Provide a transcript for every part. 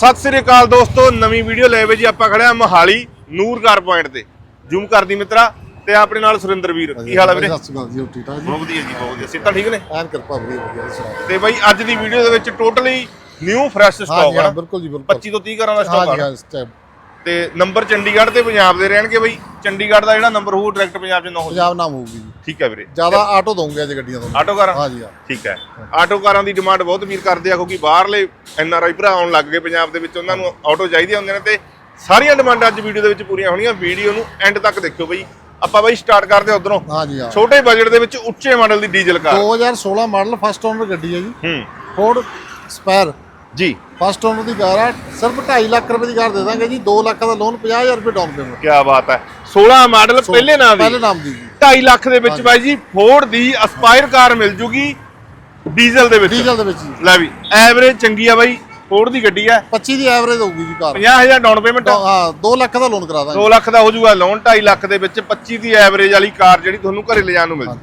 ਸਤਿ ਸ੍ਰੀ ਅਕਾਲ ਦੋਸਤੋ ਨਵੀਂ ਵੀਡੀਓ ਲੈ ਵੇ ਜੀ ਆਪਾਂ ਖੜੇ ਆ ਮੋਹਾਲੀ ਨੂਰ ਕਾਰ ਪੁਆਇੰਟ ਤੇ। ਜ਼ੂਮ ਕਰਦੀ ਮਿੱਤਰਾ ਤੇ ਆਪਣੇ ਨਾਲ ਸੁਰਿੰਦਰ ਵੀਰ ਕੀ ਹਾਲ ਹੈ ਵੀਰੇ? ਸਤਿ ਸ਼੍ਰੀ ਅਕਾਲ ਜੀ ਠੀਕ ਠਾਕ ਜੀ? ਬਹੁਤ ਵਧੀਆ ਜੀ ਬਹੁਤ ਵਧੀਆ। ਸਿੱਧਾ ਠੀਕ ਨੇ? ਐਨ ਕਿਰਪਾ ਵਧੀਆ ਵਧੀਆ ਜੀ ਸੁਣਾਓ ਤੇ ਬਾਈ ਅੱਜ ਦੀ ਵੀਡੀਓ ਦੇ ਵਿੱਚ ਟੋਟਲੀ ਨਿਊ ਫਰੈਸ਼ ਸਟਾਕ ਜੀ ਹੈ ਬਿਲਕੁਲ ਜੀ ਬਿਲਕੁਲ। 25 ਤੋਂ 30 ਘਰਾਂ ਦਾ ਹਾਂ ਸਟਾਕ ਜੀ ਹੈ ਹਾਂ ਟਾਈਮ ਤੇ ਨੰਬਰ ਚੰਡੀਗੜ੍ਹ ਤੇ ਪੰਜਾਬ ਦੇ ਰਹਿਣਗੇ ਬਾਈ। ਚੰਡੀਗੜ੍ਹ ਦਾ ਜਿਹੜਾ ਨੰਬਰ ਹੋਊ ਡਾਇਰੈਕਟ ਪੰਜਾਬ 'ਚ ਨਾ ਹੋ ਪੰਜਾਬ ਨਾਮ ਹੋਊਗੀ ਜੀ। ਠੀਕ ਹੈ ਵੀਰੇ। ਜ਼ਿਆਦਾ ਆਟੋ ਦਊਂਗੇ ਅੱਜ ਗੱਡੀਆਂ ਤੋਂ ਆਟੋ ਕਾਰਾਂ? ਹਾਂ ਜੀ ਹਾਂ। ਠੀਕ ਹੈ। ਆਟੋ ਕਾਰਾਂ ਦੀ ਡਿਮਾਂਡ ਬਹੁਤ ਵੀਰ ਕਰਦੇ ਆ ਕਿਉਂਕਿ ਬਾਹਰਲੇ ਐਨ ਆਰ ਆਈ ਭਰਾ ਆਉਣ ਲੱਗ ਗਏ ਪੰਜਾਬ ਦੇ ਵਿੱਚ ਉਹਨਾਂ ਨੂੰ ਆਟੋ ਚਾਹੀਦੇ ਹੁੰਦੇ ਨੇ ਤੇ ਸਾਰੀਆਂ ਡਿਮਾਂਡਾਂ ਅੱਜ ਵੀਡੀਓ ਦੇ ਵਿੱਚ ਪੂਰੀਆਂ ਹੋਣੀਆਂ। ਵੀਡੀਓ ਨੂੰ ਐਂਡ ਤੱਕ ਦੇਖਿਓ ਬਈ। ਆਪਾਂ ਬਈ ਸਟਾਰਟ ਕਰਦੇ ਉਧਰੋਂ। ਹਾਂ ਜੀ ਹਾਂ। ਛੋਟੇ ਬਜਟ ਦੇ ਵਿੱਚ ਉੱਚੇ ਮਾਡਲ ਦੀ diesel car. 2016 model first owner ਗੱਡੀ ਹੈ ਜੀ। ਹੂੰ। ਫੋਰਡ ਸਪੈਰ ਜੀ। ਫਸਟ ਓਨਰ ਦੀ ਕਾਰ ਆ ਸਿਰਫ 2.5 ਲੱਖ ਰੁਪਏ ਦੀ ਕਾਰ ਦੇ ਦਾਂਗੇ ਜੀ 2 ਲੱਖ ਦਾ ਲੋਨ 50000 ਰੁਪਏ ਡਾਊਨ ਪੇਮੈਂਟ ਕੀ ਬਾਤ ਹੈ। 16 ਮਾਡਲ ਪਹਿਲੇ ਨਾਮ ਦੀ। ਪਹਿਲੇ ਨਾਮ ਦੀ ਜੀ। 2.5 ਲੱਖ ਦੇ ਵਿੱਚ ਬਾਈ ਜੀ ਫੋਰਡ ਦੀ ਅਸਪਾਇਰ ਕਾਰ ਮਿਲ ਜੂਗੀ ਡੀਜ਼ਲ ਦੇ ਵਿੱਚ। ਡੀਜ਼ਲ ਦੇ ਵਿੱਚ ਜੀ। ਲੈ ਵੀ ਐਵਰੇਜ ਚੰਗੀ ਆ ਬਾਈ ਫੋਰਡ ਦੀ ਗੱਡੀ ਆ। 25 ਦੀ ਐਵਰੇਜ ਹੋਊਗੀ ਜੀ ਕਾਰ। 50000 ਡਾਊਨ ਪੇਮੈਂਟ ਹਾਂ 2 ਲੱਖ ਦਾ ਲੋਨ ਕਰਾ ਦਾਂਗੇ। 2 ਲੱਖ ਦਾ ਹੋ ਜਾਊਗਾ ਲੋਨ 2.5 ਲੱਖ ਦੇ ਵਿੱਚ 25 ਦੀ ਐਵਰੇਜ ਵਾਲੀ ਕਾਰ ਜਿਹੜੀ ਤੁਹਾਨੂੰ ਘਰੇ ਲਿਜਾਣ ਨੂੰ ਮਿਲ ਜੂ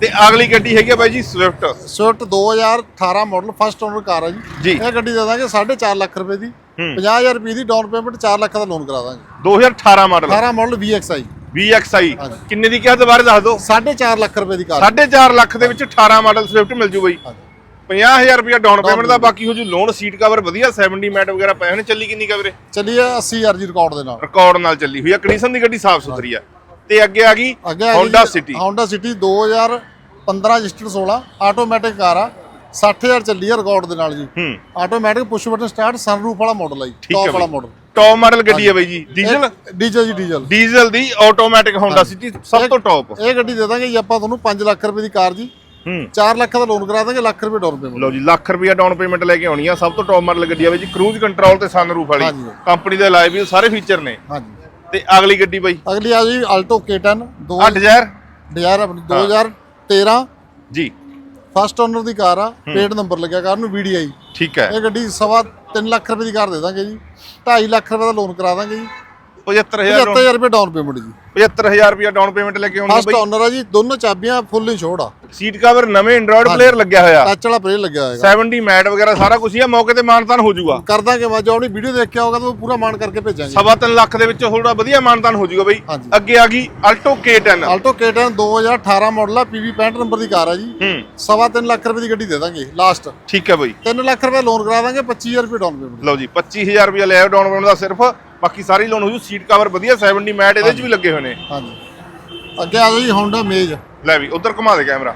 ਤੇ ਅਗਲੀ ਗੱਡੀ ਹੈਗੀ ਆ ਬਾਈ ਜੀ Swift Swift 2018 model first owner car ਹੈ ਜੀ। ਜੀ। ਇਹ ਗੱਡੀ ਦੇ ਦਾਂਗੇ 4.5 ਲੱਖ ਰੁਪਏ ਦੀ। 50000 ਰੁਪਏ ਦੀ ਡਾਊਨ ਪੇਮੈਂਟ 4 ਲੱਖ ਦਾ ਲੋਨ ਕਰਾ ਦਾਂਗੇ। 2018 ਮਾਡਲ 18 ਮਾਡਲ VXI VXI ਹਾਂਜੀ। ਕਿੰਨੇ ਦੀ ਕਿਹਾ ਦੁਬਾਰਾ ਦੱਸ ਦਿਓ। 4.5 ਲੱਖ ਰੁਪਏ ਦੀ ਕਾਰ 4.5 ਲੱਖ ਦੇ ਵਿੱਚ 18 ਮਾਡਲ ਸਵਿਫਟ ਮਿਲ ਜੂ ਬਾਈ। ਹਾਂਜੀ। 50000 ਰੁਪਏ ਡਾਊਨ ਪੇਮੈਂਟ ਦਾ ਬਾਕੀ ਹੋ ਜੂ ਲੋਨ ਸੀਟ ਕਵਰ ਵਧੀਆ 70 ਮੈਟ ਵਗੈਰਾ ਪਏ ਹੋਣੇ ਚੱਲੀ ਕਿੰਨੀ ਕਾ ਵੀਰੇ ਚੱਲੀਏ 80000 ਦੀ ਰਿਕਾਰਡ ਦੇ ਨਾਲ। ਰਿਕਾਰਡ ਨਾਲ ਚੱਲੀ ਹੋਈ ਆ। ਕੰਡੀਸ਼ਨ ਦੀ ਗੱਡੀ ਸਾਫ਼ ਸੁਥਰੀ ਆ। ਤੇ ਅੱਗੇ ਆ ਗਈ ਅੱਗੇ Honda City Honda City 2015 registered 16 automatic car ਆ 60000 ਚੱਲੀ ਆ ਰਿਕਾਰਡ ਦੇ ਨਾਲ ਜੀ। Automatic push button start sunroof ਵਾਲਾ ਮਾਡਲ ਆ ਜੀ ਟੌਪ ਵਾਲਾ ਮਾਡਲ ਟੌਪ ਮਾਡਲ ਗੱਡੀ ਹੈ ਬਾਈ ਜੀ। ਡੀਜ਼ਲ ਡੀਜ਼ਲ ਜੀ ਡੀਜ਼ਲ ਡੀਜ਼ਲ ਦੀ ਆਟੋਮੈਟਿਕ Honda City ਸਭ ਤੋਂ ਟੌਪ ਇਹ ਗੱਡੀ ਦੇ ਦਾਂਗੇ ਜੀ ਆਪਾਂ ਤੁਹਾਨੂੰ 5 ਲੱਖ ਰੁਪਏ ਦੀ ਕਾਰ ਜੀ। ਹੂੰ। 4 ਲੱਖ ਦਾ ਲੋਨ ਕਰਾ ਦਾਂਗੇ ਲੱਖ ਰੁਪਏ ਡਾਊਨ ਪੇਮੈਂਟ ਲਓ ਜੀ ਲੱਖ ਰੁਪਿਆ ਡਾਊਨ ਪੇਮੈਂਟ ਲੈ ਕੇ ਆਉਣੀ ਆ। ਸਭ ਤੋਂ ਟੌਪ ਮਾਡਲ ਗੱਡੀ ਆ ਬਾਈ ਜੀ ਕਰੂਜ਼ ਕੰਟਰੋਲ ਤੇ ਸਨਰੂਫ ਵਾਲੀ। ਕੰਪਨੀ ਦੇ ਵੀ ਸਾਰੇ ਫੀਚਰ ਨੇ। ਹਾਂਜੀ। ਤੇ ਅਗਲੀ ਗੱਡੀ ਬਾਈ? ਅਗਲੀ ਆ ਜੀ ਆਲਟੋ K10 2 8 ਡਿਜ਼ਾਇਰ ਡਿਜ਼ਾਇਰ ਆਪਣੀ 2013 ਜੀ। ਫਸਟ ਓਨਰ ਦੀ ਕਾਰ ਆ ਪੇਡ ਨੰਬਰ ਲੱਗਿਆ ਕਾਰ ਨੂੰ VDI ਠੀਕ ਹੈ। ਇਹ ਗੱਡੀ ਸਵਾ 3 ਲੱਖ ਰੁਪਏ ਦੀ ਕਾਰ ਦੇ ਦਾਂਗੇ ਜੀ। 2.5 ਲੱਖ ਰੁਪਏ ਦਾ ਲੋਨ ਕਰਾ ਦਾਂਗੇ ਜੀ। 75000 75000 ਰੁਪਏ ਡਾਊਨ ਪੇਮੈਂਟ ਜੀ। 75000 ਰੁਪਿਆ ਡਾਊਨ ਪੇਮੈਂਟ ਲੈ ਕੇ ਆਉਣੀ ਫਸਟ ਓਨਰ ਆ ਜੀ ਦੋਨੋਂ ਚਾਬੀਆਂ ਫੁੱਲ ਇੰਸ਼ੋਰਡ ਆ। ਸੀਟ ਕਵਰ ਨਵੇਂ ਐਂਡਰੋਇਡ ਪਲੇਅਰ ਲੱਗਿਆ ਹੋਇਆ। ਟੱਚ ਵਾਲਾ ਪਰੇ ਲੱਗਿਆ ਹੋਏਗਾ 70 ਮੈਟ ਵਗੈਰਾ ਸਾਰਾ ਕੁਝ ਹੀ ਆ ਮੌਕੇ ਤੇ ਮਾਨਤਾਨ ਹੋ ਜਾਊਗਾ। ਕਰ ਦਾਂਗੇ ਮੈਂ ਜੋ ਆਪਣੀ ਵੀਡੀਓ ਦੇਖ ਕੇ ਤਾਂ ਪੂਰਾ ਮਾਨ ਕਰਕੇ ਭੇਜਾਂਗੇ। ਸਵਾ ਲੱਖ ਦੇ ਵਿੱਚ ਥੋੜਾ ਵਧੀਆ ਮਾਨਤਾਨ ਹੋ ਜਾਊਗਾ ਬਾਈ। ਅੱਗੇ ਆ ਗਈ Alto K10 Alto K10 2018 model ਆ PV 65 ਨੰਬਰ ਦੀ ਕਾਰ ਆ ਜੀ। ਸਵਾ 3 ਲੱਖ ਰੁਪਏ ਦੀ ਗੱਡੀ ਦੇ ਦਾਂਗੇ ਲਾਸਟ ਠੀਕ ਹੈ ਬਾਈ। 3 ਲੱਖ ਰੁਪਏ ਲੋਨ ਕਰਾ ਦਾਂਗੇ 25000 ਰੁਪਏ ਡਾਊਨ ਪੇਮੈਂਟ ਲਓ ਜੀ 25000 ਰੁਪਏ ਲਿਆ ਡਾਊਨ ਪੇਮੈਂਟ ਦਾ ਸਿਰਫ। ਬਾਕੀ ਸਾਰੀ ਲੋਨ ਹੋ ਜੂ ਸੀਟ ਕਵਰ ਵਧੀਆ 70 ਮੈਟ ਇਹਦੇ ਚ ਵੀ ਲੱਗੇ ਹੋਏ ਨੇ। ਹਾਂਜੀ। ਅੱਗੇ ਆ ਜਾਓ ਜੀ Honda Amaze ਲੈ ਵੀ ਉਧਰ ਘੁਮਾ ਦੇ ਕੈਮਰਾ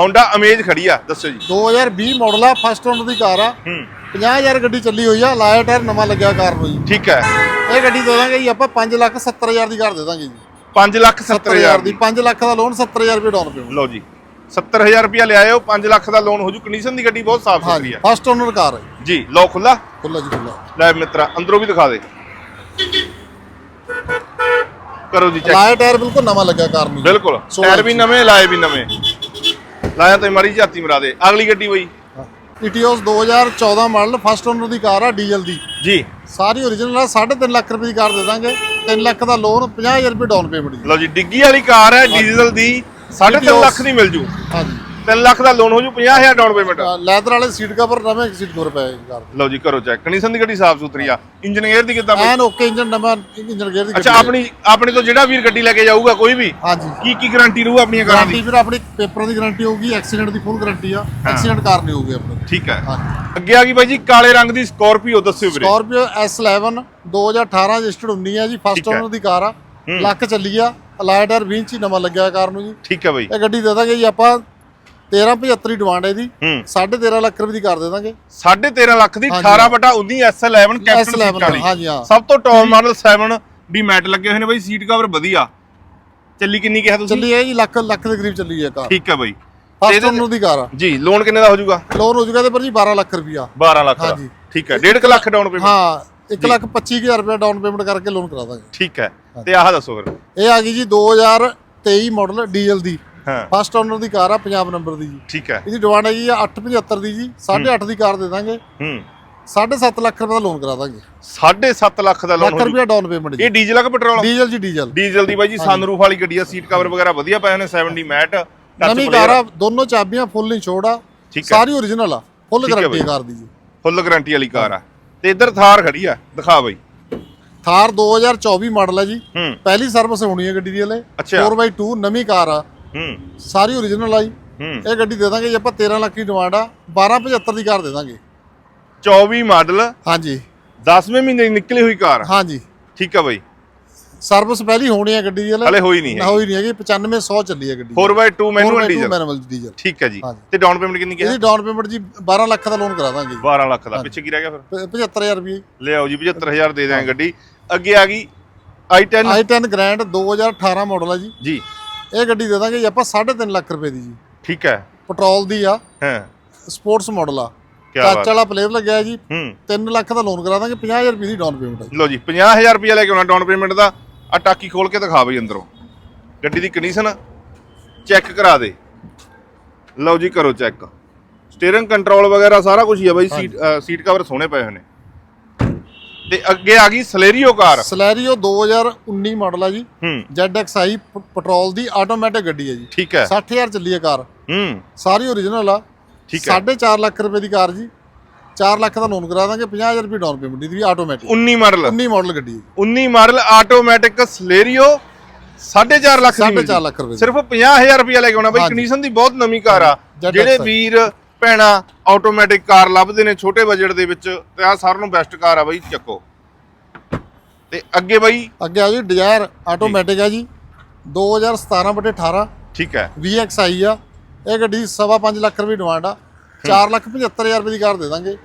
Honda Amaze ਖੜੀ ਆ ਦੱਸੋ ਜੀ। 2020 ਮਾਡਲ ਆ ਫਸਟ ਓਨਰ ਦੀ ਕਾਰ ਆ। ਹੂੰ। 50000 ਗੱਡੀ ਚੱਲੀ ਹੋਈ ਆ ਲਾਇਆ ਟਾਇਰ ਨਵਾਂ ਲੱਗਿਆ ਕਾਰ ਨੂੰ ਜੀ। ਠੀਕ ਹੈ। ਇਹ ਗੱਡੀ ਦੇ ਦਾਂਗੇ ਜੀ ਆਪਾਂ 5 ਲੱਖ 70000 ਦੀ ਕਾਰ ਦੇ ਦਾਂਗੇ ਜੀ। 5 ਲੱਖ 70000 ਦੀ 5 ਲੱਖ ਦਾ ਲੋਨ 70000 ਰੁਪਏ ਡਾਊਨ ਪੇਮੈਂਟ ਲਓ ਜੀ। 70000 ਰੁਪਏ ਲਿਆਇਓ 5 ਲੱਖ ਦਾ ਲੋਨ ਹੋ ਜੂ ਕੰਡੀਸ਼ਨ ਦੀ ਗੱਡੀ ਬਹੁਤ ਸਾਫ਼ ਸੁਥਰੀ ਆ। ਫਸਟ ਓਨਰ ਕਾਰ ਹੈ ਜੀ। ਲਓ ਖੁੱਲਾ ਖੁੱਲਾ ਜੀ ਖੁੱਲਾ ਲੈ ਮਿੱਤਰਾ ਅੰਦਰੋਂ ਵੀ ਦਿਖਾ ਦੇ। ਕਰੋ ਜੀ ਚੈੱਕ ਲਾਇਆ ਟਾਇਰ ਬਿਲਕੁਲ ਨਵਾਂ ਲੱਗਿਆ ਕਾਰ ਨੂੰ। ਬਿਲਕੁਲ। ਟਾਇਰ ਵੀ ਨਵੇਂ ਲਾਏ ਵੀ ਨਵੇਂ। ਲਾਇਆ ਤੇ ਮਾਰੀ ਝਾਤੀ ਮਰਾ ਦੇ। ਅਗਲੀ ਗੱਡੀ ਬਈ। ਇਟੀਓਸ 2014 ਮਾਡਲ ਫਸਟ ਓਨਰ ਦੀ ਕਾਰ ਆ ਡੀਜ਼ਲ ਦੀ। ਜੀ। ਸਾਰੀ ਓਰੀਜਨਲ ਆ 3.5 ਲੱਖ ਰੁਪਏ ਦੀ ਕਾਰ ਦੇ ਦਾਂਗੇ। 3 ਲੱਖ ਦਾ ਲੋਨ 50000 ਰੁਪਏ ਡਾਊਨ ਪੇਮੈਂਟ ਜੀ। ਲਓ ਜੀ ਡਿੱਗੀ ਵਾਲੀ ਕਾਰ ਹੈ ਡੀਜ਼ਲ ਦੀ। 3.5 Etios। ਲੱਖ ਦੀ ਮਿਲ ਜੂ। ਹਾਂਜੀ। 3 ਲੱਖ ਦਾ ਲੋਨ ਹੋ ਜੂ 50000 ਡਾਊਨ ਪੇਮੈਂਟ ਲੈਦਰ ਵਾਲੇ ਸੀਟ ਕਵਰ ਨਵੇਂ ਸੀਟ ਕਵਰ ਪਏ ਕਾਰ। ਲਓ ਜੀ ਕਰੋ ਚੈੱਕ ਕੰਡੀਸ਼ਨ ਦੀ ਗੱਡੀ ਸਾਫ਼ ਸੁਥਰੀ ਆ। ਇੰਜੀਨੀਅਰ ਦੀ ਕਿੱਦਾਂ? ਐਨ ਓਕੇ ਇੰਜਨ ਨਵਾਂ ਇੰਜਨ ਗੇਅਰ ਦੀ ਅੱਛਾ ਆਪਣੀ ਆਪਣੇ ਤੋਂ ਜਿਹੜਾ ਵੀਰ ਗੱਡੀ ਲੈ ਕੇ ਜਾਊਗਾ ਕੋਈ ਵੀ। ਹਾਂਜੀ। ਕੀ ਕੀ ਗਾਰੰਟੀ ਰਹੂ ਆਪਣੀਆਂ ਕਾਰਾਂ ਗਾਰੰਟੀ ਫਿਰ ਆਪਣੀ ਪੇਪਰਾਂ ਦੀ ਗਾਰੰਟੀ ਹੋਊਗੀ ਐਕਸੀਡੈਂਟ ਦੀ ਫੁੱਲ ਗਾਰੰਟੀ ਆ। ਐਕਸੀਡੈਂਟ ਕਾਰ ਨਹੀਂ ਹੋਊਗੀ ਆਪਣੇ। ਠੀਕ ਹੈ। ਅੱਗੇ ਆ ਗਈ ਬਾਈ ਜੀ ਕਾਲੇ ਰੰਗ ਦੀ ਸਕਾਰਪੀਓ ਦੱਸਿਓ ਵੀਰੇ। ਸਕਾਰਪੀਓ S11 2018 ਰਜਿਸਟਰਡ 19 ਹੈ ਜੀ ਫਸਟ। ਓਨਰ ਦੀ ਕਾਰ ਆ। ਲੱਖ ਚੱਲੀ ਆ ਅਲਾਈਡ ਟਾਇਰ 20 ਇੰਚੀ ਨਵਾਂ ਲੱਗਿਆ ਕਾਰ ਨੂੰ ਜੀ। ਠੀਕ ਹੈ ਬਾਈ। ਇਹ ਗੱਡੀ ਦੇ ਦਾਂਗੇ ਜੀ ਆਪਾਂ 1375 ਦੀ ਡਿਮਾਂਡ ਹੈ ਇਹਦੀ। ਹੂੰ। 13.5 ਲੱਖ ਰੁਪਏ ਦੀ ਕਰ ਦੇ ਦਾਂਗੇ। 13.5 ਲੱਖ ਦੀ ਹਾਂਜੀ। 18 ਬਟਾ 19 S11 ਕੈਪਟਨ ਸੀਟ S11 ਵਾਲੀ। ਹਾਂਜੀ ਹਾਂ। ਸਭ ਤੋਂ ਟੌਪ ਮਾਡਲ 7 ਵੀ ਮੈਟ ਲੱਗੇ ਹੋਏ ਨੇ ਬਾਈ ਸੀਟ ਕਵਰ ਵਧੀਆ। ਚੱਲੀ ਕਿੰਨੀ ਕਿਹਾ ਤੁਸੀਂ? ਚੱਲੀ ਹੈ ਜੀ ਲੱਖ ਲੱਖ ਦੇ ਕਰੀਬ ਚੱਲੀ ਹੈ ਕਾਰ। ਠੀਕ ਹੈ ਬਾਈ। ਫਸਟ ਓਨਰ ਦੀ ਕਾਰ ਆ। ਜੀ ਲੋਨ ਕਿੰਨੇ ਦਾ ਹੋ ਜਾਊਗਾ? ਲੋਨ ਹੋ ਜੂਗਾ ਤੇ ਪਰ ਜੀ 12 ਲੱਖ ਰੁਪਿਆ 12 ਲੱਖ ਦਾ। ਹਾਂਜੀ। ਠੀਕ ਹੈ 1.5 ਲੱਖ ਡਾਊਨ ਪੇਮੈਂਟ ਹਾਂ 1 ਲੱਖ 25000 ਰੁਪਏ ਡਾਊਨ ਪੇਮੈਂਟ ਕਰਕੇ ਲੋਨ ਕਰਾ ਦਾਂਗੇ। ਠੀਕ ਹੈ ਤੇ ਆਹ ਦੱਸੋ ਫਿਰ। ਇਹ ਆ ਗਈ ਜੀ 2023 ਮਾਡਲ ਡੀਜ਼ਲ ਦੀ। ਹਾਂ। ਫਸਟ ਓਨਰ ਦੀ ਕਾਰ ਆ ਪੰਜਾਬ ਨੰਬਰ ਦੀ ਜੀ। ਠੀਕ ਹੈ। ਇਹਦੀ ਡਿਮਾਂਡ ਹੈਗੀ ਆ 875 ਦੀ ਜੀ 8.5 ਦੀ ਕਾਰ ਦੇ ਦਾਂਗੇ। ਹੂੰ। 7.5 ਲੱਖ ਰੁਪਏ ਦਾ ਲੋਨ ਕਰਾ ਦਾਂਗੇ। 7.5 ਲੱਖ ਦਾ ਲੋਨ ਲੱਖ ਰੁਪਏ ਡਾਊਨ ਪੇਮੈਂਟ ਜੂ। ਇਹ ਡੀਜ਼ਲ ਆ ਕਿ ਪੈਟਰੋਲ? ਡੀਜ਼ਲ ਜੀ ਡੀਜ਼ਲ। ਡੀਜ਼ਲ ਦੀ ਬਾਈ ਜੀ ਸਨਰੂਫ ਵਾਲੀ ਗੱਡੀ ਆ ਸੀਟ ਕਵਰ ਵਗੈਰਾ ਵਧੀਆ ਪਏ ਨੇ 70 ਮੈਟ ਨਵੀਂ ਕਾਰ ਆ ਦੋਨੋਂ ਚਾਬੀਆਂ ਫੁੱਲ ਇੰਸ਼ੋਰਡ ਆ। ਠੀਕ ਹੈ। ਸਾਰੀ ਓਰੀਜਨਲ ਆ ਫੁੱਲ ਗਾਰੰਟੀ। ਕਾਰ ਦੀ ਜੀ। ਫੁੱਲ ਗਾਰੰਟੀ ਵਾਲੀ ਕਾਰ ਆ। ਤੇ ਇੱਧਰ ਥਾਰ ਖੜੀ ਆ ਦਿਖਾ ਬਈ। ਥਾਰ 2024 ਮਾਡਲ ਹੈ ਜੀ। ਪਹਿਲੀ ਸਰਵਿਸ ਹੋਣੀ ਹੈ ਗੱਡੀ ਦੀ ਹਲੇ। ਅੱਛਾ। 4x2 ਨਵੀਂ ਕਾਰ ਆ। ਹੂੰ। ਸਾਰੀ ਓਰੀਜਨਲ ਆ ਜੀ ਹੂੰ। ਇਹ ਗੱਡੀ ਦੇ ਦਾਂਗੇ ਜੀ ਆਪਾਂ 13 ਲੱਖ ਦੀ ਡਿਮਾਂਡ ਆ 1275 ਦੀ ਕਾਰ ਦੇ ਦਾਂਗੇ। 24 ਮਾਡਲ ਹਾਂਜੀ। 10ਵੇਂ ਮਹੀਨੇ ਨਿਕਲੀ ਹੋਈ ਕਾਰ। ਹਾਂਜੀ। ਠੀਕ ਆ ਬਈ। ਸਰਵਿਸ ਪਹਿਲੀ ਹੋਣੀ ਹੈ ਗੱਡੀ ਦੀ ਹਲੇ। ਹੋਈ ਨਹੀਂ ਹੈ ਹੋਈ ਨਹੀਂ ਹੈਗੀ 9500 ਚੱਲੀ ਹੈ ਗੱਡੀ 4x2 manual 4x2 diesel manual diesel ਠੀਕ ਹੈ ਜੀ। ਤੇ ਡਾਊਨ ਪੇਮੈਂਟ ਕਿੰਨੀ ਕਿਹਾ? ਇਹਦੀ ਡਾਊਨ ਪੇਮੈਂਟ ਜੀ 12 ਲੱਖ ਦਾ ਲੋਨ ਕਰਾ ਦਾਂਗੇ ਜੀ। 12 ਲੱਖ ਦਾ। ਪਿੱਛੇ ਕੀ ਰਹਿ ਗਿਆ ਫਿਰ? ਪ- 75000 ਰੁਪਏ ਲਿਆਓ ਜੀ 75000 ਦੇ ਦਿਆਂ ਗੱਡੀ। ਅੱਗੇ ਆ ਗਈ i10 i10 ਗ੍ਰੈਂਡ 2018 ਮਾਡਲ ਆ ਜੀ। ਜੀ। ਇਹ ਗੱਡੀ ਦੇ ਦਾਂਗੇ ਜੀ ਆਪਾਂ 3.5 ਲੱਖ ਰੁਪਏ ਦੀ ਜੀ। ਠੀਕ ਹੈ। ਪੈਟਰੋਲ ਦੀ ਆ। ਹਾਂ। ਸਪੋਰਟਸ ਮਾਡਲ ਆ। ਕੀ ਬਾਤ। ਕੱਚ ਵਾਲਾ ਪਲੇਅਰ ਲੱਗਿਆ ਜੀ। ਹੂੰ। 3 ਲੱਖ ਦਾ ਲੋਨ ਕਰਾ ਦਾਂਗੇ 50000 ਰੁਪਏ ਦੀ ਡਾਊਨ ਪੇਮੈਂਟ ਲਓ ਜੀ 50000 ਰੁਪਏ ਲੈ ਕੇ ਆਉਣਾ ਡਾਊਨ ਪੇਮੈਂਟ ਦਾ। ਆ ਟਾਕੀ ਖੋਲ ਕੇ ਦਿਖਾ ਬਈ ਅੰਦਰੋਂ। ਗੱਡੀ ਦੀ ਕੰਡੀਸ਼ਨ ਚੈੱਕ ਕਰਾ ਦੇ। ਲਓ ਜੀ ਕਰੋ ਚੈੱਕ। ਸਟੀਅਰਿੰਗ ਕੰਟਰੋਲ ਵਗੈਰਾ ਸਾਰਾ ਕੁਝ ਹੀ ਆ ਬਾਈ ਸੀਟ ਸੀਟ ਕਵਰ ਸੋਹਣੇ ਪਏ ਹੋਏ ਨੇ। ਤੇ ਅੱਗੇ ਆ ਗਈ ਸਲੇਰੀਓ ਕਾਰ। ਸਲੈਰੀਓ 2019 ਮਾਡਲ ਆ ਜੀ। ਹੂੰ। ZXi ਪ- ਪੈਟਰੋਲ ਦੀ ਆਟੋਮੈਟਿਕ ਗੱਡੀ ਹੈ ਜੀ। ਠੀਕ ਹੈ। 60000 ਚੱਲੀ ਹੈ ਕਾਰ। ਹੂੰ। ਸਾਰੀ ਓਰੀਜਨਲ ਆ। ਠੀਕ ਹੈ। 4.5 ਲੱਖ ਰੁਪਏ ਦੀ ਕਾਰ ਜੀ। 4 ਲੱਖ ਦਾ ਲੋਨ ਕਰਾ ਦਾਂਗੇ 50000 ਰੁਪਏ ਡਾਊਨ ਪੇਮੈਂਟ ਦੀ ਵੀ ਆਟੋਮੈਟਿਕ 19 ਮਾਡਲ। 19 ਮਾਡਲ ਗੱਡੀ ਹੈ ਜੀ। 19 ਮਾਡਲ ਆਟੋਮੈਟਿਕ ਸਲੇਰੀਓ 4.5 ਲੱਖ ਦੀ ਮਿਲਦੀ। ਚਾਰ ਲੱਖ ਰੁਪਏ ਦੀ। ਸਿਰਫ 50000 ਰੁਪਏ ਲੈ ਕੇ ਆਉਣਾ। ਬਾਈ ਹਾਂਜੀ। ਕੰਡੀਸ਼ਨ ਦੀ ਬਹੁਤ ਨਵੀਂ ਕਾਰ ਆ। ZXi ਜਿਹੜੇ ਵੀਰ ਭੈਣਾ ਆਟੋਮੈਟਿਕ ਕਾਰ ਲੱਭਦੇ ਨੇ ਛੋਟੇ ਬਜਟ ਦੇ ਵਿੱਚ ਤੇ ਆ ਸਾਰਿਆਂ ਨੂੰ ਬੈਸਟ ਕਾਰ ਆ ਬਾਈ ਚੱਕੋ। ਤੇ ਅੱਗੇ ਬਾਈ? ਅੱਗੇ ਆ ਜੀ ਡਿਜ਼ਾਇਰ ਆਟੋਮੈਟਿਕ ਹੈ ਜੀ। 2017 ਬਟੇ 18 ਠੀਕ ਹੈ। VXi ਆ। ਇਹ ਗੱਡੀ ਸਵਾ ਪੰਜ ਲੱਖ ਰੁਪਏ ਡਿਮਾਂਡ ਆ। 4 ਲੱਖ 75000 ਰੁਪਏ ਦੀ ਕਾਰ ਦੇ ਦਾਂਗੇ।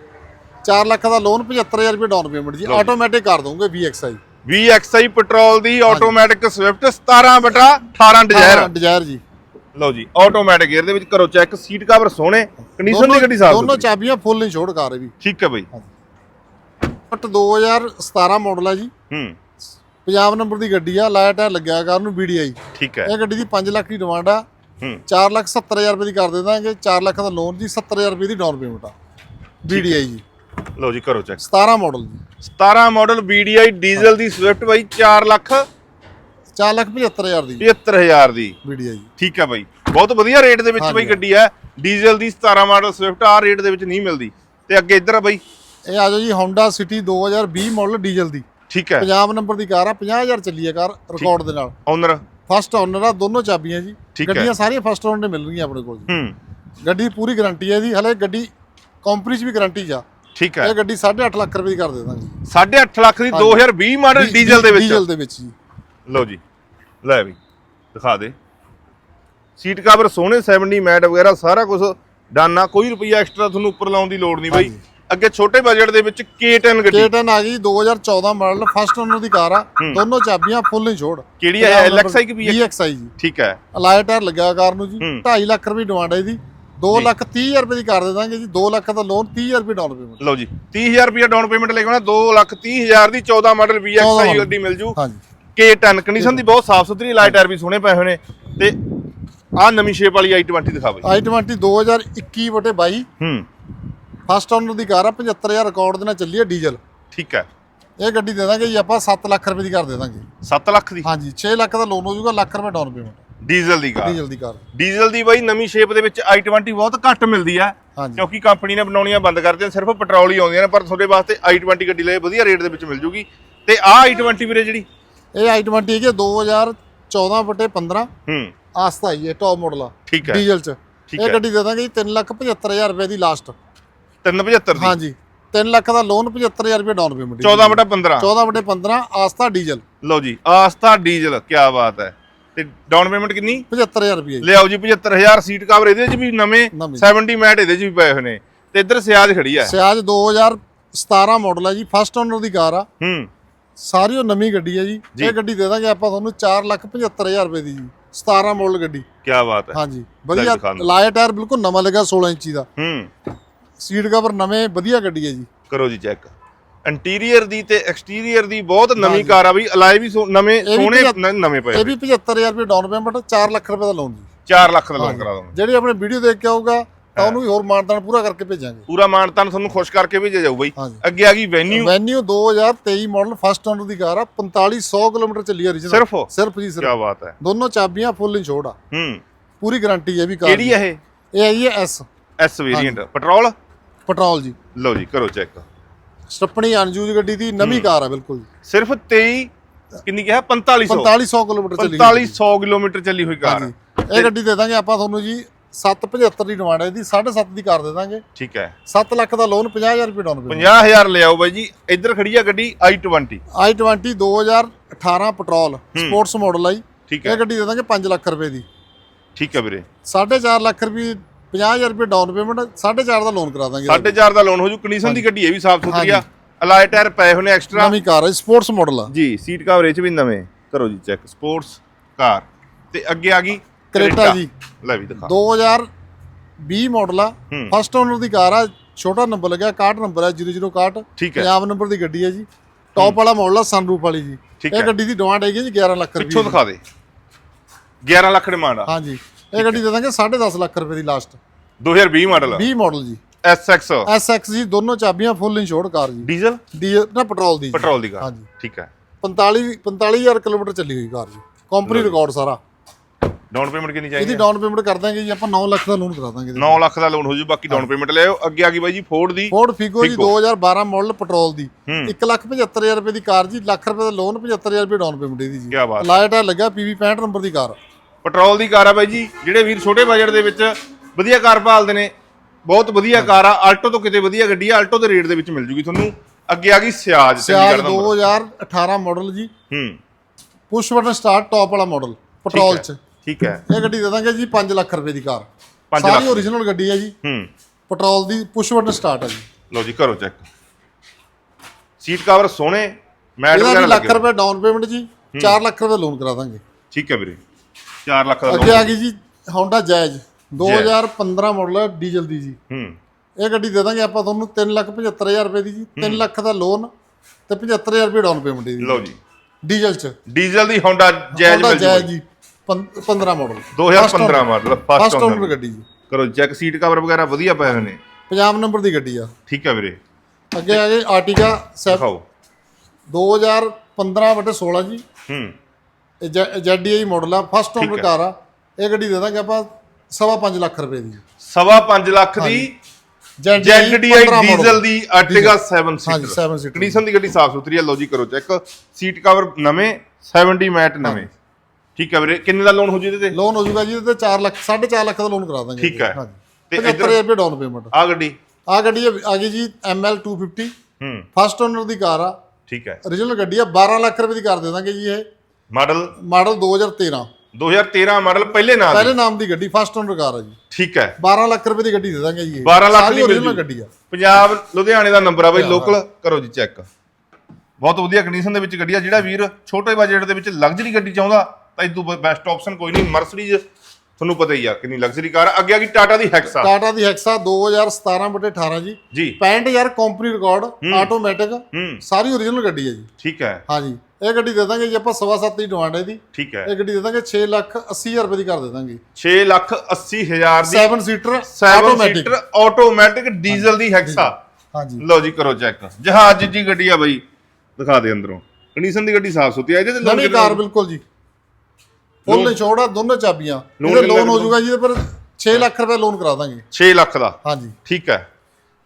4 ਲੱਖ ਦਾ ਲੋਨ 75000 ਰੁਪਏ ਡਾਊਨ ਪੇਮੈਂਟ ਜੀ। ਆਟੋਮੈਟਿਕ ਕਰ ਦੂੰਗੇ VXi VXI ਪੈਟਰੋਲ ਦੀ ਆਟੋਮੈਟਿਕ ਸਵਿਫਟ 17 ਬਟਾ 18 ਡਿਜ਼ਾਇਰ ਡਿਜ਼ਾਇਰ ਜੀ। ਲਓ ਜੀ ਆਟੋਮੈਟਿਕ ਇਹਦੇ ਵਿੱਚ ਕਰੋ ਚੈੱਕ ਸੀਟ ਕਵਰ ਸੋਹਣੇ ਕੰਡੀਸ਼ਨ ਦੀ ਗੱਡੀ ਸਾਫ਼ ਦੋਨੋਂ ਚਾਬੀਆਂ ਫੁੱਲ ਨਹੀਂ ਛੋੜ ਕਾਰ ਹੈ ਵੀ। ਠੀਕ ਹੈ ਬਾਈ। ਬਟ 2017 ਮਾਡਲ ਆ ਜੀ। ਹੂੰ। ਪੰਜਾਬ ਨੰਬਰ ਦੀ ਗੱਡੀ ਆ ਲਾਇਆ ਟਾਇਰ ਲੱਗਿਆ ਕਾਰ ਨੂੰ VDI ਠੀਕ ਹੈ। ਇਹ ਗੱਡੀ ਦੀ 5 ਲੱਖ ਦੀ ਡਿਮਾਂਡ ਆ। ਹੂੰ। 4 ਲੱਖ 70000 ਰੁਪਏ ਦੀ ਕਰ ਦੇ ਦਾਂਗੇ 4 ਲੱਖ ਦਾ ਲੋਨ ਜੀ 70000 ਰੁਪਏ ਦੀ ਡਾਊਨ ਪੇਮੈਂਟ ਆ। VDI ਜੀ। ਲਓ ਜੀ ਕਰੋ ਚੈੱਕ 17 ਮਾਡਲ ਜੀ। 17 ਮਾਡਲ VDI ਡੀਜ਼ਲ ਦੀ ਸਵਿਫਟ ਬਾਈ 4 ਲੱਖ 4 ਲੱਖ 75000 ਦੀ। 75000 ਦੀ। VDI ਜੀ। ਠੀਕ ਹੈ ਬਾਈ। ਬਹੁਤ ਵਧੀਆ ਰੇਟ ਦੇ ਵਿੱਚ ਹਾਂਜੀ। ਬਾਈ ਗੱਡੀ ਹੈ ਡੀਜ਼ਲ ਦੀ 17 ਮਾਡਲ ਸਵਿਫਟ ਆ ਰੇਟ ਦੇ ਵਿੱਚ ਨਹੀਂ ਮਿਲਦੀ। ਤੇ ਅੱਗੇ ਇੱਧਰ ਆ ਬਾਈ। ਇਹ ਆ ਜਾਓ ਜੀ Honda City 2020 ਮਾਡਲ ਡੀਜ਼ਲ ਦੀ। ਠੀਕ ਹੈ। ਪੰਜਾਬ ਨੰਬਰ ਦੀ ਕਾਰ ਆ 50000 ਚੱਲੀ ਹੈ ਕਾਰ ਰਿਕਾਰਡ ਦੇ ਨਾਲ। ਓਨਰ ਫਸਟ ਓਨਰ ਆ ਦੋਨੋਂ ਚਾਬੀਆਂ ਜੀ। ਠੀਕ ਹੈ। ਗੱਡੀਆਂ ਸਾਰੀਆਂ ਫਸਟ ਓਨਰ ਨੇ ਮਿਲ ਰਹੀਆਂ ਆਪਣੇ ਕੋਲ ਜੀ। ਹੂੰ। ਗੱਡੀ ਦੀ ਪੂਰੀ ਗਾਰੰਟੀ ਹੈ ਜੀ ਹਲੇ ਗੱਡੀ ਕੰਪਨੀ 'ਚ ਵੀ ਗਾਰੰਟੀ ਜਾ ਠੀਕ ਹੈ। ਇਹ ਗੱਡੀ 8.5 ਲੱਖ ਰੁਪਏ ਦੀ ਕਰ ਦੇ ਦਾਂਗੇ। 8.5 ਲੱਖ ਦੀ 2020 ਮਾਡਲ ਡੀ- ਡੀਜ਼ਲ ਦੇ ਵਿੱਚ ਡੀਜ਼ਲ ਦੇ ਵਿੱਚ ਜੀ। ਲਓ ਜੀ। ਲੈ ਵੀ ਦਿਖਾ ਦੇ। ਸੀਟ ਕਵਰ ਸੋਹਣੇ 70 ਮੈਟ ਵਗੈਰਾ ਸਾਰਾ ਕੁਝ ਡਾਨਾ ਕੋਈ ਰੁਪਈਆ ਐਕਸਟਰਾ ਤੁਹਾਨੂੰ ਉੱਪਰ ਲਾਉਣ ਦੀ ਲੋੜ ਨਹੀਂ ਬਾਈ। ਅੱਗੇ ਛੋਟੇ ਬਜਟ ਦੇ ਵਿੱਚ K10 ਗੱਡੀ। K10 ਆ ਗਈ 2014 ਮਾਡਲ ਫਸਟ ਓਨਰ ਦੀ ਕਾਰ ਆ। ਦੋਨੋਂ ਚਾਬੀਆਂ ਫੁੱਲ ਨਹੀਂ ਛੋੜ। ਕਿਹੜੀ ਹੈ LXI ਕਿ VXI VXI ਜੀ। ਠੀਕ ਹੈ। ਅਲਾਈ ਟਾਇਰ ਲੱਗਾ ਕਾਰ ਨੂੰ ਜੀ। ਹੂੰ। 2.5 ਲੱਖ ਰੁਪਏ ਡਿਮਾਂਡ ਹੈ ਇਹਦੀ। 2 ਲੱਖ 30000 ਰੁਪਏ ਦੀ ਕਰ ਦੇ ਦਾਂਗੇ ਜੀ। 2 ਲੱਖ ਦਾ ਲੋਨ 30000 ਰੁਪਏ ਡਾਊਨ ਪੇਮੈਂਟ ਲਓ ਜੀ 30000 ਰੁਪਏ ਡਾਊਨ ਪੇਮੈਂਟ ਲੈ ਕੇ ਆਉਣਾ। 2 ਲੱਖ 30000 ਦੀ 14 ਮਾਡਲ 14 VXI model। ਗੱਡੀ ਮਿਲ ਜੂ। ਹਾਂਜੀ। K10 ਕੰਡੀਸ਼ਨ ਦੀ ਬਹੁਤ ਸਾਫ਼ ਸੁਥਰੀ ਲਾਈਟ ਟਾਇਰ ਵੀ ਸੋਹਣੇ ਪਏ ਹੋਏ ਨੇ। ਤੇ ਆਹ ਨਵੀਂ ਸ਼ੇਪ ਵਾਲੀ i20 ਦਿਖਾ ਬਈ। i20 2021 ਬਟੇ 22 ਹੂੰ। ਫਸਟ ਓਨਰ ਦੀ ਕਾਰ ਆ 75000 ਰਿਕਾਰਡ ਦੇ ਨਾਲ ਚੱਲੀ ਹੈ ਡੀਜ਼ਲ। ਠੀਕ ਹੈ। ਇਹ ਗੱਡੀ ਦੇ ਦਾਂਗੇ ਜੀ ਆਪਾਂ 7 ਲੱਖ ਰੁਪਏ ਦੀ ਕਰ ਦੇ ਦਾਂਗੇ। 7 ਲੱਖ ਦੀ? ਹਾਂਜੀ 6 ਲੱਖ ਦਾ ਲੋਨ ਹੋ ਜਾਊਗਾ ਲੱਖ ਰੁਪਏ ਡਾਊਨ ਪੇਮੈਂਟ ਡੀਜ਼ਲ ਦੀ ਕਾਰ। ਡੀਜ਼ਲ ਦੀ ਕਾਰ। ਡੀਜ਼ਲ ਦੀ ਬਾਈ ਨਵੀਂ ਸ਼ੇਪ ਦੇ ਵਿੱਚ i20 ਬਹੁਤ ਘੱਟ ਮਿਲਦੀ ਹਾਂਜੀ। ਕਿਉਂਕਿ ਕੰਪਨੀ ਨੇ ਬਣਾਉਣੀਆਂ ਬੰਦ ਕਰ ਦਿੱਤੀਆਂ ਸਿਰਫ ਪੈਟਰੋਲ ਹੀ ਆਉਂਦੀਆਂ ਨੇ ਪਰ ਤੁਹਾਡੇ ਵਾਸਤੇ i20 ਗੱਡੀ ਲਈ ਵਧੀਆ ਰੇਟ ਦੇ ਵਿੱਚ ਮਿਲ ਜੂਗੀ। ਤੇ ਆਹ i20 ਵੀਰੇ ਜਿਹੜੀ ਇਹ i20 ਹੈਗੀ 2014 ਬਟੇ 15 ਹੂੰ। ਆਸਤਾ ਹੀ ਹੈ ਟੌਪ ਮਾਡਲ ਆ। ਠੀਕ ਹੈ। ਡੀਜ਼ਲ ਚ। ਇਹ ਹੈ। ਗੱਡੀ ਦੇ ਦਾਂਗੇ ਜੀ 3 ਲੱਖ 75000 ਰੁਪਏ ਦੀ ਲਾਸਟ 375 ਦੀ? ਹਾਂਜੀ। 3 ਲੱਖ ਦਾ ਲੋਨ 75000 ਰੁਪਏ ਡਾਊਨ ਪੇਮੈਂਟ 14 ਬਟਾ 15 14 ਬਟੇ 15 ਆਸਤਾ ਡੀਜ਼ਲ ਲਓ ਜੀ ਆਸਤਾ ਡੀਜ਼ਲ ਕੀ ਬਾਤ ਹੈ। ਤੇ ਡਾਊਨ ਪੇਮੈਂਟ ਕਿੰਨੀ? 75000 ਰੁਪਏ ਲਿਆਓ ਜੀ 75000 ਸੀਟ ਕਵਰ ਇਹਦੇ 'ਚ ਵੀ ਨਵੇਂ ਨਵੇਂ। 70 ਮੈਟ ਇਹਦੇ 'ਚ ਵੀ ਪਏ ਹੋਏ ਨੇ। ਤੇ ਇੱਧਰ ਸਿਆਜ ਖੜੀ ਹੈ ਸਿਆਜ 2017 ਮਾਡਲ ਹੈ ਜੀ ਫਸਟ ਓਨਰ ਦੀ ਕਾਰ ਆ। ਹੂੰ। ਸਾਰੀ ਉਹ ਨਵੀਂ ਗੱਡੀ ਹੈ ਜੀ। ਇਹ ਗੱਡੀ ਦੇ ਦਾਂਗੇ ਆਪਾਂ ਤੁਹਾਨੂੰ 4 ਲੱਖ 75000 ਰੁਪਏ ਦੀ ਜੀ। 17 ਮਾਡਲ ਗੱਡੀ। ਕੀ ਬਾਤ ਹੈ। ਹਾਂਜੀ ਵਧੀਆ। ਲਾਇਆ ਟਾਇਰ ਬਿਲਕੁਲ ਨਵਾਂ ਲੱਗਾ 16 ਇੰਚੀ ਦਾ। ਹੂੰ। ਸੀਟ ਕਵਰ ਨਵੇਂ ਵਧੀਆ ਗੱਡੀ ਹੈ ਜੀ। ਕਰੋ ਜੀ ਚੈੱਕ ਇੰਟੀਰੀਅਰ ਦੀ ਤੇ ਐਕਸਟੀਰੀਅਰ ਦੀ ਬਹੁਤ ਨਵੀਂ ਕਾਰ ਆ ਬਈ ਅਲਾਈ ਵੀ ਨਵੇਂ ਸੋਹਣੇ ਨਵੇਂ ਪਏ ਇਹ ਵੀ। 75000 ਰੁਪਏ ਡਾਊਨ ਪੇਮੈਂਟ 4 ਲੱਖ ਰੁਪਏ ਦਾ ਲੋਨ ਜੀ। 4 ਲੱਖ ਦਾ ਲੋਨ ਕਰਾ ਦਵਾਂਗੇ ਜਿਹੜੀ ਆਪਣੇ ਵੀਡੀਓ ਦੇਖ ਕੇ ਆਊਗਾ ਤਾਂ ਉਹਨੂੰ ਵੀ ਹੋਰ ਮਾਨਤਾਨ ਪੂਰਾ ਕਰਕੇ ਭੇਜਾਂਗੇ। ਪੂਰਾ ਮਾਨਤਾਨ ਤੁਹਾਨੂੰ ਖੁਸ਼ ਕਰਕੇ ਭੇਜਿਆ ਜਾਊ ਬਈ। ਹਾਂਜੀ। ਅੱਗੇ ਆ ਗਈ Venue Venue 2023 model first owner ਦੀ ਕਾਰ ਆ 4500 ਕਿਲੋਮੀਟਰ ਚੱਲੀ ਆ original ਸਿਰਫ? ਸਿਰਫ ਜੀ ਕੀ ਸਿਰਫ ਬਾਤ ਹੈ। ਦੋਨੋਂ ਚਾਬੀਆਂ ਫੁੱਲ ਇੰਸ਼ੋਰਡ ਆ। ਹੂੰ। ਪੂਰੀ ਗਾਰੰਟੀ ਹੈ ਵੀ ਕਾਰ ਕਿਹੜੀ ਦੀ। ਹੈ ਇਹ? ਇਹ ਹੈ ਜੀ S S variant petrol petrol ਜੀ। ਲਓ ਜੀ ਕਰੋ ਚੈੱਕ ਸਟੱਪਣੀ ਅਨਯੂਜ਼ ਗੱਡੀ ਦੀ ਨਵੀਂ ਕਾਰ ਆ ਬਿਲਕੁਲ ਜੀ। ਸਿਰਫ 23 ਕਿੰਨੀ ਕਿਹਾ? 4500 4500 ਕਿਲੋਮੀਟਰ ਚੱਲੀ 4500 ਕਿਲੋਮੀਟਰ ਚੱਲੀ ਹੋਈ ਕਾਰ। ਹਾਂਜੀ। ਇਹ ਗੱਡੀ ਦੇ ਦਾਂਗੇ ਆਪਾਂ ਤੁਹਾਨੂੰ ਜੀ 775 ਦੀ ਡਿਮਾਂਡ ਹੈ ਇਹਦੀ 7.5 ਦੀ ਕਰ ਦੇ ਦਾਂਗੇ। ਠੀਕ ਹੈ। 7 ਲੱਖ ਦਾ ਲੋਨ 50000 ਰੁਪਏ ਡਾਊਨ ਪੇਮੈਂਟ 50000 ਲਿਆਓ ਬਾਈ ਜੀ ਇੱਧਰ ਖੜੀ ਆ ਗੱਡੀ i20 i20 2018 petrol sports model ਆ ਜੀ। ਠੀਕ ਇਹ ਹੈ। ਗੱਡੀ ਦੇ ਦਾਂਗੇ 5 ਲੱਖ ਰੁਪਏ ਦੀ। ਠੀਕ ਹੈ ਵੀਰੇ। 4.5 ਲੱਖ ਰੁਪਏ 50000 ਰੁਪਏ ਡਾਊਨ ਪੇਮੈਂਟ 4.5 ਦਾ ਲੋਨ ਕਰਾ ਦਾਂਗੇ। 4.5 ਦਾ ਲੋਨ ਹੋ ਜੂ ਕੰਡੀਸ਼ਨ ਦੀ ਗੱਡੀ ਇਹ ਵੀ ਸਾਫ਼ ਸੁਥਰੀ ਆ। ਅਲਾਈ ਟਾਇਰ ਪਏ ਹੋਣੇ ਐਕਸਟਰਾ ਨਵੀਂ ਕਾਰ ਹੈ ਸਪੋਰਟਸ ਮਾਡਲ ਆ। ਜੀ ਸੀਟ ਕਵਰੇਜ ਵੀ ਨਵੇਂ। ਕਰੋ ਜੀ ਚੈੱਕ ਸਪੋਰਟਸ ਕਾਰ। ਤੇ ਅੱਗੇ ਆ ਗਈ ਕਰੇਟਾ ਜੀ। ਲੈ ਵੀ ਦਿਖਾ। 2020 ਮਾਡਲ ਆ। ਫਸਟ ਓਨਰ ਦੀ ਕਾਰ ਆ ਛੋਟਾ ਨੰਬਰ ਲੱਗਿਆ 61 ਨੰਬਰ ਹੈ 0061 ਠੀਕ ਹੈ। ਪੰਜਾਬ ਨੰਬਰ ਦੀ ਗੱਡੀ ਹੈ ਜੀ। ਟੌਪ ਵਾਲਾ ਮਾਡਲ ਆ ਸਨਰੂਫ ਵਾਲੀ ਜੀ। ਇਹ। ਗੱਡੀ ਦੀ ਡਿਮਾਂਡ ਹੈਗੀ ਜੀ 11 ਲੱਖ ਪਿੱਛੋਂ ਰੁਪਏ ਦਿਖਾ ਦੇ। 11 ਲੱਖ ਡਿਮਾਂਡ ਆ। ਹਾਂਜੀ। ਇਹ ਗੱਡੀ ਦੇ ਦਾਂਗੇ 10.5 ਲੱਖ ਰੁਪਏ ਦੀ ਲਾਸਟ 2020 ਮਾਡਲ 20 ਮਾਡਲ ਜੀ। SX SX ਜੀ ਦੋਨੋਂ ਚਾਬੀਆਂ ਫੁੱਲ ਇੰਸ਼ੋਰਡ ਕਾਰ ਜੀ। ਡੀਜ਼ਲ ਡੀ ਨਾ ਪੈਟਰੋਲ ਦੀ। ਪੈਟਰੋਲ ਦੀ ਕਾਰ। ਹਾਂਜੀ। ਠੀਕ ਹੈ। 45 45000 ਕਿਲੋਮੀਟਰ ਚੱਲੀ ਹੋਈ ਕਾਰ ਜੀ। ਕੰਪਨੀ ਰਿਕਾਰਡ ਸਾਰਾ। ਡਾਊਨ ਪੇਮੈਂਟ ਕਿੰਨੀ ਇਹਦੀ ਚਾਹੀਦੀ ਡਾਊਨ ਪੇਮੈਂਟ ਕਰ ਦਾਂਗੇ ਜੀ ਆਪਾਂ 9 ਲੱਖ ਦਾ ਲੋਨ ਕਰਾ ਦਾਂਗੇ 9 ਲੱਖ ਦਾ ਲੋਨ ਹੋ ਜੂ ਬਾਕੀ ਡਾਊਨ ਪੇਮੈਂਟ ਲਿਆਓ ਅੱਗੇ ਆ ਗਈ ਬਾਈ ਜੀ ਫੋਰਡ ਦੀ। ਫੋਰਡ ਫਿਗੋ ਜੀ Figo। 2012 ਮਾਡਲ ਪੈਟਰੋਲ ਦੀ। ਹੂੰ। 175000 ਰੁਪਏ ਦੀ ਕਾਰ ਜੀ ਲੱਖ ਰੁਪਏ ਦਾ ਲੋਨ 75000 ਰੁਪਏ ਡਾਊਨ ਪੇਮੈਂਟ ਇਹਦੀ ਜੀ। ਕਿਆ ਬਾਤ। ਲਾਈਟ ਹੈ ਲੱਗਾ ਪੀਵੀ 65 ਨੰਬਰ ਦੀ ਕਾਰ। ਪੈਟਰੋਲ ਦੀ ਕਾਰ ਆ ਬਾਈ ਜੀ ਜਿਹੜੇ ਵੀਰ ਛੋਟੇ ਬਜਟ ਦੇ ਵਿੱਚ ਵਧੀਆ ਕਾਰ ਭਾਲਦੇ ਨੇ ਬਹੁਤ ਵਧੀਆ ਕਾਰ ਆ ਆਲਟੋ ਤੋਂ ਕਿਤੇ ਵਧੀਆ ਗੱਡੀ ਆ ਆਲਟੋ ਦੇ ਰੇਟ ਦੇ ਵਿੱਚ ਮਿਲ ਜੂਗੀ ਤੁਹਾਨੂੰ। ਅੱਗੇ ਆ ਗਈ ਸਿਆਜ ਚੰਡੀਗੜ੍ਹ ਨੰਬਰ 2018 ਮਾਡਲ ਜੀ। ਹੂੰ। ਪੁਸ਼ ਬਟਨ ਸਟਾਰਟ ਟੌਪ ਵਾਲਾ ਮਾਡਲ ਪੈਟਰੋਲ। ਚ। ਠੀਕ ਹੈ। ਇਹ ਗੱਡੀ ਦੇ ਦਾਂਗੇ ਜੀ 5 ਲੱਖ ਰੁਪਏ ਦੀ ਕਾਰ। ਪੰਜ ਸਾਰੀ ਲੱਖ। ਓਰੀਜਨਲ ਗੱਡੀ ਹੈ ਜੀ। ਹੂੰ। ਪੈਟਰੋਲ ਦੀ ਪੁਸ਼ ਬਟਨ ਸਟਾਰਟ ਹੈ ਜੀ। ਲਓ ਜੀ ਕਰੋ ਚੈੱਕ ਸੀਟ ਕਵਰ ਸੋਹਣੇ ਮੈਟ ਇਹਦਾ ਵਗੈਰਾ ਵੀ ਲੱਖ ਲੱਗੇ। ਰੁਪਏ ਡਾਊਨ ਪੇਮੈਂਟ ਜੀ 4 ਲੱਖ ਰੁਪਏ ਲੋਨ ਕਰਾ ਦਾਂਗੇ। ਠੀਕ ਹੈ ਵੀਰੇ। 4 ਲੱਖ ਦਾ ਅੱਗੇ ਆ ਗਈ ਜੀ Honda Jazz 2015 ਮਾਡਲ ਹੈ ਡੀਜ਼ਲ ਦੀ ਜੀ। ਹੂੰ। ਇਹ ਗੱਡੀ ਦੇ ਦਾਂਗੇ ਆਪਾਂ ਤੁਹਾਨੂੰ 375000 ਰੁਪਏ ਦੀ ਜੀ। 3 ਲੱਖ ਦਾ ਲੋਨ ਤੇ 75000 ਰੁਪਏ ਡਾਊਨ ਪੇਮੈਂਟ ਦੀ ਲਓ ਜੀ। ਡੀਜ਼ਲ ਚ। ਡੀਜ਼ਲ ਦੀ Honda ਜੈਜ਼ Honda ਮਿਲ Jazz ਜੀ। 15 model 2015 model first first owner ਗੱਡੀ ਜੀ। ਕਰੋ ਚੈੱਕ ਸੀਟ ਕਵਰ ਵਗੈਰਾ ਵਧੀਆ ਪਏ ਹੋਏ ਨੇ। ਪੰਜਾਬ ਨੰਬਰ ਦੀ ਗੱਡੀ ਆ। ਠੀਕ ਹੈ ਵੀਰੇ। ਅੱਗੇ ਆ ਗਏ ਆਰਟੀਕਾ 7 ਦਿਖਾਓ। 2015 ਬਟੇ 16 ਜੀ। ਹੂੰ। ਇਹ ਜੈਡੀਆਈ ਮਾਡਲ ਆ। First owner. ਕਾਰ ਆ। ਇਹ ਗੱਡੀ ਦੇ ਦਾਂਗੇ ਆਪਾਂ ਸਵਾ ਪੰਜ ਲੱਖ ਰੁਪਏ ਦੀ। ਸਵਾ 5 ਲੱਖ ਦੀ 15 ਡੀਜ਼ਲ। ਦੀ Artiga 7 ਹਾਂਜੀ ਸੀਟਰ 7 ਸੀਟਰ ਕੰਡੀਸ਼ਨ ਦੀ ਗੱਡੀ ਸਾਫ਼ ਸੁਥਰੀ ਹੈ ਲਓ ਜੀ ਕਰੋ ਚੈੱਕ ਸੀਟ ਕਵਰ ਨਵੇਂ 70 ਮੈਟ ਨਵੇਂ। ਠੀਕ ਹੈ ਵੀਰੇ ਕਿੰਨੇ ਦਾ ਲੋਨ ਹੋ ਜੂ ਇਹਦੇ ਤੇ? ਲੋਨ ਹੋ ਜਾਊਗਾ ਜੀ ਇਹਦੇ ਤੇ 4 ਲੱਖ 4.5 ਲੱਖ ਦਾ ਲੋਨ ਕਰਾ ਦਾਂਗੇ ਠੀਕ ਹੈ। ਤੇ ਤੇ ਇੱਧਰ- 75000 ਰੁਪਏ ਡਾਊਨ ਪੇਮੈਂਟ ਆ ਗੱਡੀ? ਆ ਗੱਡੀ ਆ ਗਈ ਜੀ ML 250 ਹੂੰ। ਫਸਟ ਓਨਰ ਦੀ ਕਾਰ ਆ। ਠੀਕ ਹੈ। Origignal ਗੱਡੀ ਆ 12 ਲੱਖ ਰੁਪਏ ਦੀ ਕਰ ਦੇ ਦਾਂਗੇ ਜੀ ਇਹ। ਮਾਡਲ? ਮਾਡਲ 2013 2013 ਮਾਡਲ ਪਹਿਲੇ ਨਾਮ ਪਹਿਲੇ ਨਾਮ ਦੀ ਗੱਡੀ ਫਸਟ ਓਨਰ ਕਾਰ ਆ ਜੀ। ਠੀਕ ਹੈ। 12 ਲੱਖ ਰੁਪਏ ਦੀ ਗੱਡੀ ਦੇ ਦਾਂਗੇ ਜੀ ਇਹ। 12 ਲੱਖ ਸਾਰੀ ਦੀ ਮਿਲ original ਜੂ। ਗੱਡੀ ਆ। ਪੰਜਾਬ ਲੁਧਿਆਣੇ ਦਾ ਨੰਬਰ ਆ ਬਈ ਲੋਕਲ ਕਰੋ ਜੀ ਚੈੱਕ ਬਹੁਤ ਵਧੀਆ ਕੰਡੀਸ਼ਨ ਦੇ ਵਿੱਚ ਗੱਡੀ ਆ। ਜਿਹੜਾ ਵੀਰ ਛੋਟੇ ਬਜਟ ਦੇ ਵਿੱਚ ਲਗਜ਼ਰੀ ਗੱਡੀ ਚਾਹੁੰਦਾ ਤਾਂ ਇਦੋਂ ਬੈਸਟ ਆਪਸ਼ਨ ਕੋਈ ਨਹੀਂ ਮਰਸਡੀਜ਼ ਤੁਹਾਨੂੰ ਪਤਾ ਹੀ ਆ ਕਿੰਨੀ ਲਗਜ਼ਰੀ ਕਾਰ ਆ। ਅੱਗੇ ਆ ਗਈ ਟਾਟਾ ਦੀ ਹੈਕਸਾ ਟਾਟਾ ਦੀ ਹੈਕਸਾ 2017 ਬਟੇ 18 ਜੀ। ਜੀ। 65000 ਕੰਪਨੀ ਰਿਕਾਰਡ ਆਟੋਮੈਟਿਕ ਹੂੰ। ਸਾਰੀ origignal ਗੱਡੀ ਹੈ ਜੀ। ਠੀਕ ਹੈ। ਹਾਂਜੀ। ਇਹ ਗੱਡੀ ਦੇ ਦਾਂਗੇ ਜੀ ਆਪਾਂ ਸਵਾ ਸੱਤ ਦੀ ਡਿਮਾਂਡ ਹੈ ਇਹਦੀ ਠੀਕ ਹੈ। ਇਹ ਗੱਡੀ ਦੇ ਦਾਂਗੇ 6 ਲੱਖ 80000 ਰੁਪਏ ਦੀ ਕਰ ਦੇ ਦਾਂਗੇ। 6 ਲੱਖ 80 ਹਜ਼ਾਰ ਦੀ 7 seater 7 automatic seater automatic diesel ਦੀ ਹੈਕਸਾ ਹਾਂਜੀ। ਲਓ ਜੀ ਕਰੋ ਚੈੱਕ ਜਹਾਜ਼ ਜੀ ਗੱਡੀ ਆ ਬਈ। ਦਿਖਾ ਦੇ ਅੰਦਰੋਂ। ਕੰਡੀਸ਼ਨ ਦੀ ਗੱਡੀ ਸਾਫ਼ ਸੁਥਰੀ ਆ ਇਹਦੇ ਤੇ ਕਾਰ ਬਿਲਕੁਲ ਜੀ। ਫੁੱਲ ਇੰਸ਼ੋਰਡ ਆ ਦੋਨੋਂ ਚਾਬੀਆਂ। ਇਹਦੇ ਲੋਨ ਹੋ? ਜਾਊਗਾ ਜੀ ਇਹਦੇ ਪਰ 6 ਲੱਖ ਰੁਪਏ ਲੋਨ ਕਰਾ ਦਾਂਗੇ। 6 ਲੱਖ ਦਾ? ਹਾਂਜੀ। ਠੀਕ ਹੈ।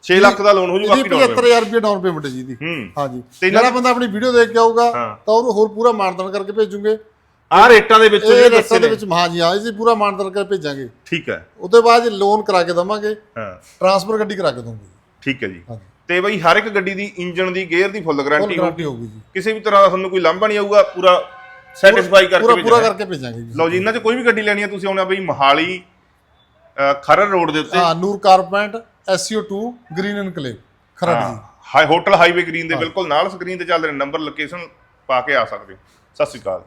6 ਲੱਖ ਦਾ ਲੋਨ ਹੋ ਜੂ ਬਾਕੀ down payment। 75000 ਰੁਪਏ ਡਾਊਨ ਪੇਮੈਂਟ ਜੀ ਹੂੰ। ਹਾਂਜੀ। ਜਿਹੜਾ ਬੰਦਾ ਆਪਣੀ ਵੀਡੀਓ ਦੇਖ ਕੇ ਆਊਗਾ। ਤਾਂ ਉਹਨੂੰ ਹੋਰ ਪੂਰਾ ਮਾਨਦਾਨ ਕਰਕੇ ਭੇਜੂਗੇ। ਆ ਰੇਟਾਂ ਦੇ ਵਿੱਚ ਜਿਹੜੇ ਦੱਸੇ ਦੇ ਨੇ। ਵਿੱਚ ਹਾਂ ਜੀ ਹਾਂ ਜੀ ਪੂਰਾ ਮਾਨਦਾਨ ਕਰਕੇ ਭੇਜਾਂਗੇ। ਠੀਕ ਹੈ। ਉਹਦੇ ਬਾਅਦ ਲੋਨ ਕਰਾ ਕੇ ਦਵਾਂਗੇ। ਹਾਂ। ਟਰਾਂਸਫਰ ਗੱਡੀ ਕਰਾ ਕੇ ਦਵਾਂਗੇ। ਠੀਕ ਹੈ ਜੀ। ਹਾਂਜੀ। ਤੇ ਬਈ ਹਰ ਇੱਕ ਗੱਡੀ ਦੀ ਇੰਜਨ ਦੀ ਗੇਅਰ ਦੀ ਫੁੱਲ ਗਾਰੰਟੀ ਹੋਊਗੀ। ਕਿਸੇ ਵੀ ਤਰ੍ਹਾਂ ਦਾ ਤੁਹਾਨੂੰ ਕੋਈ ਲਾਂਭਾ ਨਹੀਂ ਆਊਗਾ ਪੂਰਾ ਸੈਟੀਸਫਾਈ ਕਰਕੇ ਪੂਰਾ ਪੂਰਾ। ਕਰਕੇ ਭੇਜਾਂਗੇ ਜੀ। ਲਓ ਜੀ ਇਹਨਾਂ 'ਚ ਕੋਈ ਵੀ ਗੱਡੀ ਲੈਣੀ ਹੈ ਤੁਸੀਂ ਆਉਣਾ ਬਈ ਮਹਾਲੀ ਅ, ਖਰੜ ਰੋਡ ਦੇ ਉੱਤੇ। ਹਾਂ ਨੂਰ ਕਾਰਪੈਂਟ SCO2 ਗ੍ਰੀਨ ਐਨਕਲੇਵ ਖਰੜ ਜੀ। ਹਾਈ ਹੋਟਲ ਹਾਈਵੇ ਗ੍ਰੀਨ ਦੇ ਬਿਲਕੁਲ ਨਾਲ ਸਕਰੀਨ ਤੇ ਚੱਲ ਰਹੇ ਨੰਬਰ ਲੋਕੇਸ਼ਨ ਪਾ ਕੇ ਆ ਸਕਦੇ ਹੋ। ਸਤਿ ਸ਼੍ਰੀ ਅਕਾਲ।